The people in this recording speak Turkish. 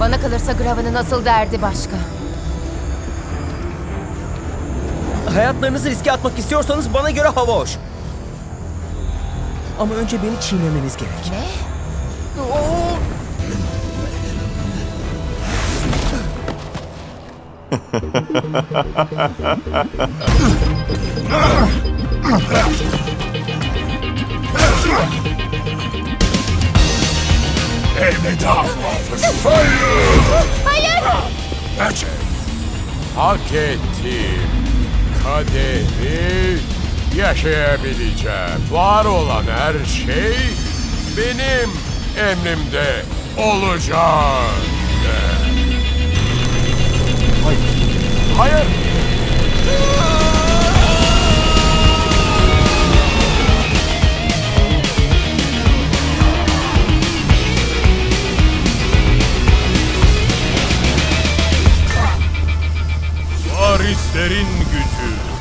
olmasa Graven'ın asıl derdi başka. Hayatlarınızı riske atmak istiyorsanız bana göre hava hoş. Ama önce beni çiğnemeniz gerek. Ne? Elveda Walter. Bence hak ettiğim kaderi yaşayabileceğim. Var olan her şey benim emrimde olacak. Varislerin gücü.